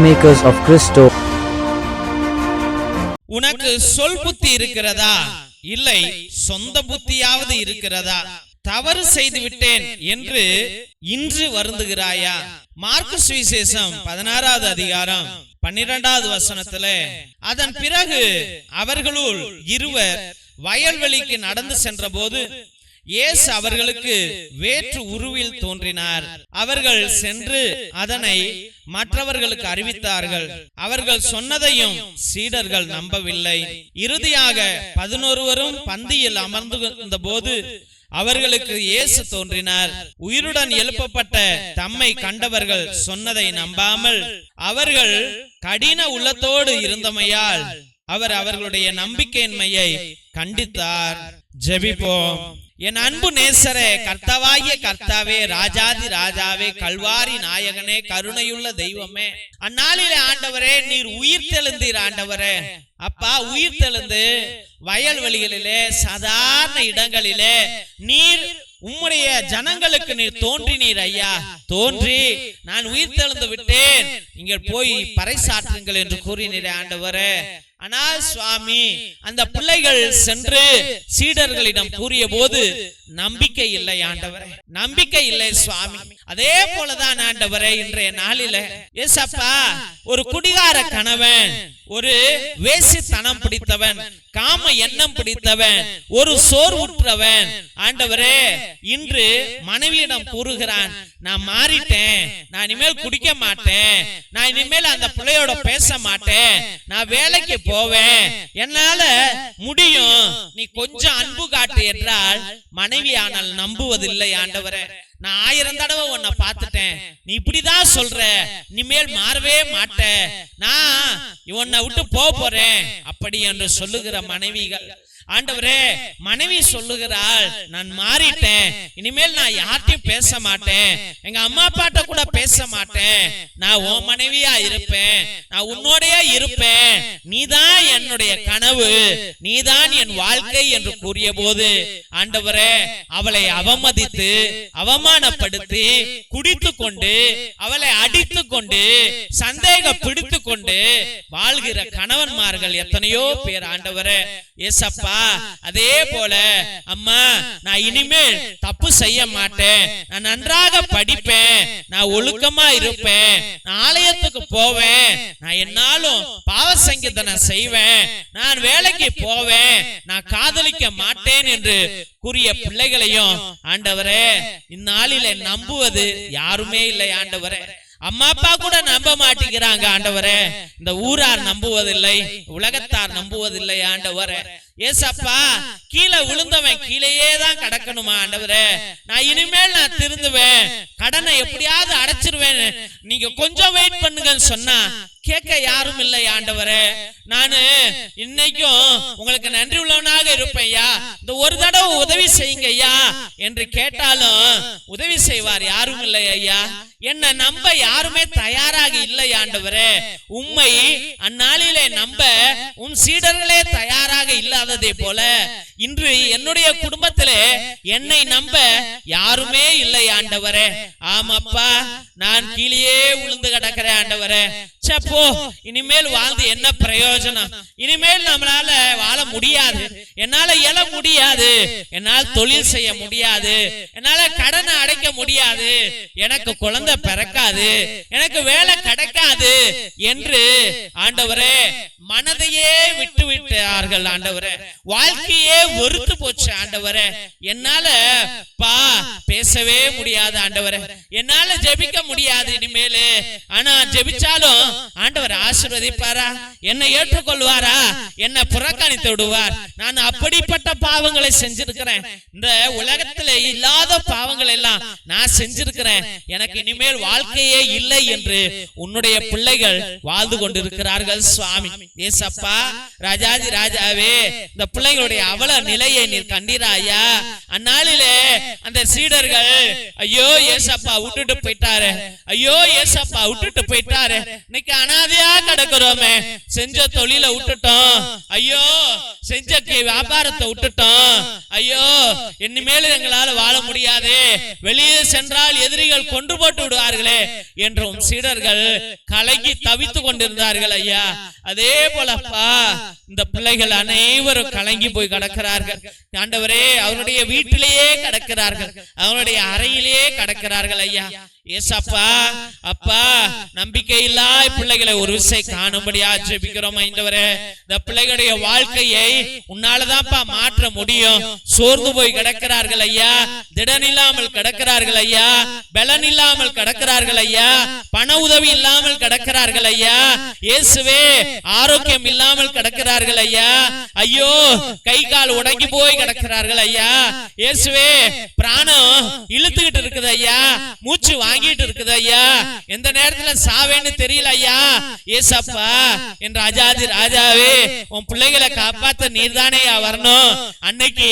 peacemakers of Christo. உனக்கு சொல் புத்தி இருக்கிறதா? இல்லை சொந்த புத்தியாவது இருக்கிறதா? தவறு செய்து விட்டேன் என்று இன்று வருந்துகிறாயா? மார்க்கு சுவிசேஷம் பதினாறாவது அதிகாரம் பன்னிரெண்டாவது வசனத்துல அதன் பிறகு அவர்களுள் இருவர் வயல்வெளிக்கு நடந்து சென்ற போது இயேசு அவர்களுக்கு வேற்று உருவில் தோன்றினார். அவர்கள் சென்று அதனை மற்றவர்களுக்கு அறிவித்தார்கள். அவர்கள் சொன்னதையும் சீடர்கள் நம்பவில்லை. இறுதியாக பதினொருவரும் பந்தியில் அமர்ந்து போது அவர்களுக்கு இயேசு தோன்றினார். உயிருடன் எழுப்பப்பட்ட தம்மை கண்டவர்கள் சொன்னதை நம்பாமல் அவர்கள் கடின உள்ளத்தோடு இருந்தமையால் அவர் அவர்களுடைய நம்பிக்கையின்மையை கண்டித்தார். ஜெபிப்போம். என் அன்பு நேசரே கர்த்தவாகிய கர்த்தாவே ராஜாதி ராஜாவே கல்வாரி நாயகனே கருணையுள்ள தெய்வமே. அந்நாளிலே ஆண்டவரே நீர் உயிர் தெழுந்தீர் ஆண்டவரே. அப்பா உயிர் தெழுந்து வயல்வெளிகளிலே சாதாரண இடங்களிலே நீர் உம்முடைய ஜனங்களுக்கு நீர் தோன்றினீர் ஐயா. தோன்றி நான் உயிர் தெழுந்து விட்டேன். நீங்கள் போய் பறைசாற்றுங்கள் என்று கூறினீர் ஆண்டவரே. ஆனால் சுவாமி அந்த பிள்ளைகள் சென்று சீடர்களிடம் கூறிய போது நம்பிக்கை இல்லை ஆண்டவரே. நம்பிக்கை இல்லை சுவாமி. அதே போலதான் ஆண்டவரே இன்றைய நாளில. ஏசப்பா ஒரு குடிகார கணவன். ஒரு வேசித்தனம் பிடித்தவன் காம எண்ணம் பிடித்தவன் ஒரு சோர்வுற்றவன். ஆண்டவரே இன்று மனைவியிடம் கூறுகிறான் நான் மாறிட்டேன் நான் இனிமேல் குடிக்க மாட்டேன் நான் இனிமேல் அந்த பிள்ளையோட பேச மாட்டேன் நான் வேலைக்கு போவேன். என்னால முடியும் நீ கொஞ்சம் அன்பு காட்டு என்றால் மனைவி ஆனால் நம்புவதில்லை ஆண்டவரே. நான் ஆயிரம் தடவை உன்னை பார்த்துட்டேன். நீ இப்படிதான் சொல்ற. இனிமேல் மாறவே மாட்ட. நான் உன்னை விட்டு போக போறேன். அப்படி என்று சொல்லுகிற மனைவிகள் ஆண்டவரே மனைவி சொல்லுகிறாள் நான் மாறிட்டேன். இனிமேல் நான் யார்ட்டையும் பேச மாட்டேன். எங்க அம்மா அப்பாட்ட கூட பேச மாட்டேன். நான் உன் மனைவியா இருப்பேன். நான் உன்னோடயே இருப்பேன். நீதான் என்னுடைய கனவு. நீதான் என் வாழ்க்கை என்று கூறிய போது ஆண்டவரே அவளை அவமதித்து அவமானப்படுத்தி குடித்து கொண்டு அவளை அடித்து கொண்டு சந்தேக பிடித்து கொண்டு வாழ்கிற கணவன்மார்கள் எத்தனையோ பேர் ஆண்டவரே ஏசப்பா அதே போல அம்மா நான் இனிமேல் தப்பு செய்ய மாட்டேன். நான் நன்றாக படிப்பேன். நான் ஒழுக்கமா இருப்பேன். நான் ஆலயத்துக்கு போவேன். நான் என்னாலும் பாவ சங்கீதனை செய்வேன். நான் வேலைக்கு போவேன். நான் காதலிக்க மாட்டேன் என்று கூறிய பிள்ளைகளையும் ஆண்டவரே இந்நாளிலே நம்புவது யாருமே இல்லை ஆண்டவரே. அம்மா அப்பா கூட நம்ப மாட்டேங்கிறாங்க ஆண்டவரே. இந்த ஊரார் நம்புவதில்லை உலகத்தார் நம்புவதில்லை ஆண்டவரே. ஏசப்பா கீழே விழுந்தவன் கீழேயே தான் கடக்கணுமா ஆண்டவரே? நான் இனிமேல் நான் திருந்துவேன். கடனை எப்படியாவது அடைச்சிருவேன். நீங்க கொஞ்சம் வெயிட் பண்ணுங்கன்னு சொன்னா கேட்க யாரும் இல்லை ஆண்டவரே. நானு இன்னைக்கும் உங்களுக்கு நன்றி உள்ளவனாக இருப்பேன் ஐயா இந்த ஒரு தடவை உதவி செய்யுங்க ஐயா என்று கேட்டாலும் உதவி செய்வார் யாரும் இல்லை ஐயா. என்ன நம்ப யாருமே தயாராக இல்லை ஆண்டவரே. உண்மை அந்நாளிலே நம்ப உன் சீடர்களே தயாராக இல்லாததை போல இன்று என்னுடைய குடும்பத்திலே என்னை நம்ப யாருமே இல்லை ஆண்டவரே. ஆமாப்பா நான் கீழே விழுந்து கிடக்கிறேன் ஆண்டவரே. சப்போ இனிமேல் வாழ்ந்து என்ன பிரயோஜனம்? இனிமேல் நம்மளால வாழ முடியாது. என்னால எழ முடியாது. என்னால் தொழில் செய்ய முடியாது. என்னால கடனை அடைக்க முடியாது. எனக்கு குழந்தை பிறக்காது. எனக்கு வேலை கிடைக்காது என்று ஆண்டவரே மனதையே விட்டு விட்டார்கள் ஆண்டவரே. வாழ்க்கையே வெறுத்து போச்சு ஆண்டவரே. என்னால பா பேசவே முடியாது ஆண்டவரே. என்னால ஜெபிக்க முடியாது இனிமேலு. ஆனா ஜெபிச்சாலும் ஆண்டவர் ஆசிர்வதிப்பாரா? என்னை ஏற்றுக்கொள்வாரா? என்னை புறக்கணித்து விடுவார். நான் அப்படிப்பட்ட பாவங்களை செஞ்சிருக்கிறேன். இந்த உலகத்துல இல்லாத பாவங்கள் எல்லாம் நான் செஞ்சிருக்கிறேன். எனக்கு இனிமேல் வாழ்க்கையே இல்லை என்று உன்னுடைய பிள்ளைகள் வாழ்ந்து கொண்டிருக்கிறார்கள் சுவாமி. ஏசப்பா ராஜாஜி ராஜாவே இந்த பிள்ளைகளுடைய அவல நிலையை நீர் கண்டீராயா? அந்நாளிலே அந்த சீடர்கள் ஐயோ ஏசப்பா விட்டுட்டு போயிட்டாரு. ஐயோ ஏசப்பா விட்டுட்டு போயிட்டாரு. இன்னைக்கு அனாதையா கிடக்குறோமே. செஞ்ச தொழில விட்டுட்டோம். ஐயோ செஞ்ச வியாபாரத்தை விட்டுட்டோம். ஐயோ இனிமேல் எங்களால வாழ முடியாது. வெளியே சென்றால் எதிரிகள் கொண்டு போட்டு விடுவார்களே. என்றும் சீடர்கள் கலகி தவித்துக் கொண்டிருந்தார்கள் ஐயா. அதே போலப்பா இந்த பிள்ளைகள் அனைவரும் கலங்கி போய் கடக்கிறார்கள். ஆண்டவரே அவருடைய வீட்டிலேயே கடக்கிறார்கள். அவருடைய அறையிலேயே கடக்கிறார்கள் ஐயா. ஏசப்பா அப்பா நம்பிக்கை இல்லா பிள்ளைகளை ஒரு விசை காணும்படி ஆட்சேபிக்கிறோம் ஐந்தவரே. இந்த பிள்ளைகளுடைய வாழ்க்கையை உன்னாலதான்ப்பா மாற்ற முடியும். சோர்ந்து போய் கிடக்கிறார்கள் ஐயா. திடன் இல்லாமல் கிடக்கிறார்கள் ஐயா. பலன் இல்லாமல் கிடக்கிறார்கள் ஐயா. பண உதவி இல்லாமல் கிடக்கிறார்கள் ஐயா. இயேசுவே ஆரோக்கியம் இல்லாமல் கிடக்கிறார்கள் ஐயா. ஐயோ கை கால் உடங்கி போய் கிடக்கிறார்கள் ஐயா. இயேசுவே பிராணம் இழுத்துக்கிட்டு இருக்குது ஐயா. மூச்சு வாங்கிட்டு இருக்குது ஐயா. எந்த நேரத்துல சாவேன்னு தெரியல ஐயா? ஏசப்பா என் ராஜாதி ராஜாவே உன் பிள்ளைகளை காப்பாத்த நீர் தானே வரணும். அன்னைக்கு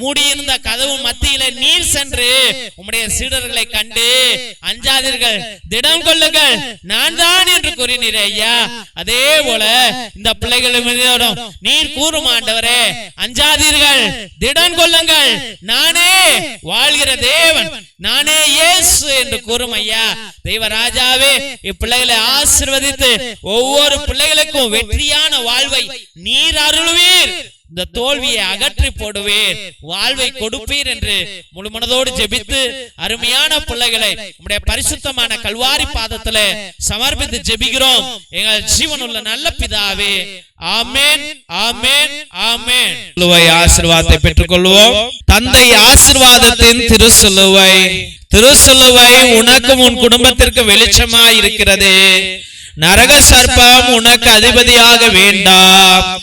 மூடியிருந்த கதவு மத்தியில நீர் சென்று உம்முடைய சீடர்களை கண்டு அஞ்சாதீர்கள் திடம் கொள்ளுங்கள் நான் தான் என்று கூறினீர் ஐயா. அதே போல இந்த பிள்ளைகளும் நீர் கூறும் ஆண்டவரே அஞ்சாதீர்கள் திடம் கொள்ளுங்கள் நானே வாழ்கிற தேவன் நானே இயேசு என்று கூறும் ஐயா. தெய்வ ராஜாவே இப்பிள்ளைகளை ஆசிர்வதித்து ஒவ்வொரு பிள்ளைகளுக்கும் வெற்றியான வாழ்வை நீர் அருள்வீர். இந்த தோல்வியை அகற்றி போடுவீர். வாழ்வை கொடுப்பீர் என்று முழு மனதோடு ஜெபித்து அருமையான பிள்ளைகளை உம்முடைய பரிசுத்தமான கல்வாரி பாதத்துல சமர்ப்பித்து ஜெபிக்கிறோம். எங்கள் ஜீவனுள்ள நல்ல பிதாவே. ஆமென் ஆமென் ஆமென். ஆசீர்வாதத்தை பெற்றுக்கொள்வோம். தந்தை ஆசீர்வாதத்தின் திருசிலுவை. திருசிலுவை உனக்கும் உன் குடும்பத்திற்கு வெளிச்சமாய் இருக்கிறது நரக சர்ப்பம் உனக்கு அதிபதியாக வேண்டாம்.